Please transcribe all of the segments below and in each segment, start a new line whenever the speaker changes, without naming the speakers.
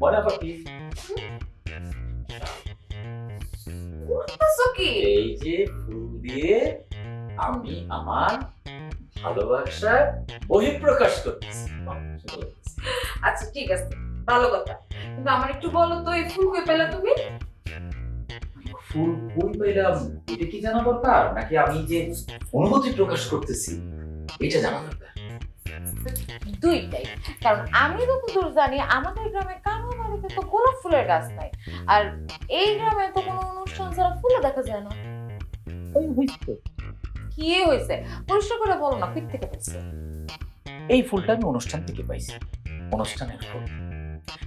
পাখি
করতেছো
এই যে ফুল দিয়ে আমি আমার ভালোবাসার বহিঃপ্রকাশ করতেছি
আচ্ছা ঠিক আছে ভালো কথা। কিন্তু আমার একটু বলো তো এই ফুল কই পেলা তুমি?
ফুল ফুল পেলাম? এটা কি জানা দরকার? নাকি আমি যে অনুভূতি প্রকাশ করতেছি এটা জানা দরকার?
দুইটাই। কারণ আমি যতদূর জানি আমাদের গ্রামে কারও বাড়িতে তো গোলাপ ফুলের গাছ নাই। আর এই গ্রামে তো কোনো অনুষ্ঠান ছাড়া ফুলও দেখা যায় না।
ওই হইছে।
কি হয়েছে পরিষ্কার করে বলো না থেকে পেয়েছে
এই ফুলটা আমি অনুষ্ঠান থেকে পাইছি। অনুষ্ঠানের ফুল।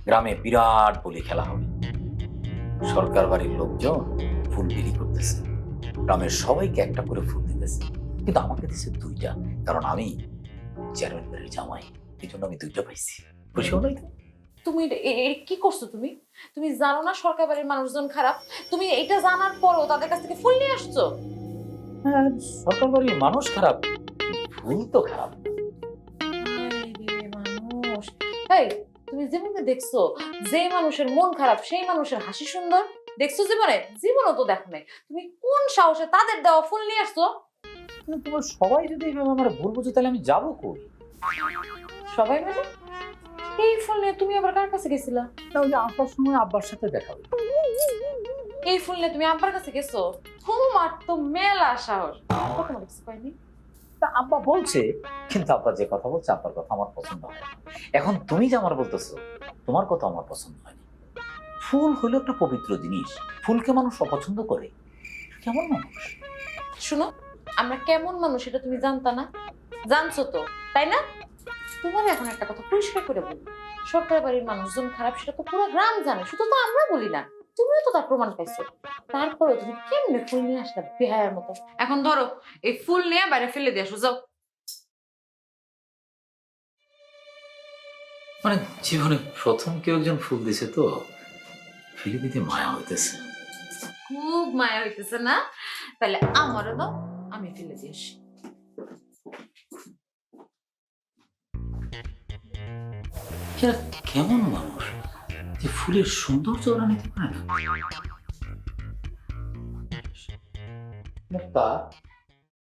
গ্রামে বিরাট বলে খেলা হবে সরকার বাড়ির লোকজন ফুল বিলি করতেছে। গ্রামের সবাইকে একটা করে ফুল দিতেছে। কিন্তু আমাকে দিছে দুইটা। কারণ আমি চেয়ারম্যান বাড়ির জামাই এই জন্য আমি দুইটা পাইছি। খুশি হলাই তো?
তুমি এ- এ- এ- কি করছ তুমি? তুমি জানো না সরকার বাড়ির মানুষজন খারাপ? তুমি এটা জানার পরও তাদের কাছ থেকে ফুল নিয়ে আসছো?
হ্যাঁ সরকার বাড়ির মানুষ খারাপ তো খারাপ।
আরে মানুষ। এই তুমি জীবনে দেখছ যে মানুষের মন খারাপ সেই মানুষের হাসি সুন্দর। দেখছ জীবনে? জীবনও তো দেখো নাই। তুমি কোন সাহসে তাদের দেওয়া ফুল নিয়ে আসছো?
কিন্তু তোমার সবাই যদি এইভাবে আমার ভুল বুঝে, তাহলে আমি যাব কই?
সবাই মিলে? এই ফুল নিয়ে তুমি আবার কার কাছে গেছিলা?
তাহলে আসার সময় আব্বার সাথে দেখা হবে
এই ফুল নিয়ে তুমি আব্বার কাছে গেছো? তোমার তো মেলা সাহস। কখনো দেখছ পাইনি
তা আব্বা বলছে, কিন্তু আব্বা যে কথা বলছে, আব্বার কথা আমার পছন্দ হয় এখন তুমি যে আমার বলতেছো, তোমার কথা আমার পছন্দ হয়নি ফুল হলো একটা পবিত্র জিনিস। ফুলকে মানুষ অপছন্দ করে। কেমন মানুষ?
শুনো আমরা কেমন মানুষ এটা তুমি জানতা না? জানছো তো তাই না? তোমার এখন একটা কথা পরিষ্কার করে বলি। সরকার বাড়ির মানুষজন খারাপ সেটা তো পুরো গ্রাম জানে শুধু তো আমরা বলি না। তুমিও তো তার প্রমাণ পাইছো। তারপরে তুমি কেমনে ফুল নিয়ে আসলে বেহায়ের মতো? এখন ধরো এই ফুল নিয়ে বাইরে ফেলে দিয়ে আসো যাও।
মানে জীবনে প্রথম কেউ একজন ফুল দিছে তো ফেলে দিতে মায়া হইতেছে।
খুব মায়া হইতেছে না? তাহলে আমারও দাও। আমি ফেলে দিয়ে আসি।
এরা কেমন মানুষ? যে ফুলের সৌন্দর্য ওরা নিতে পারে না। মুক্তা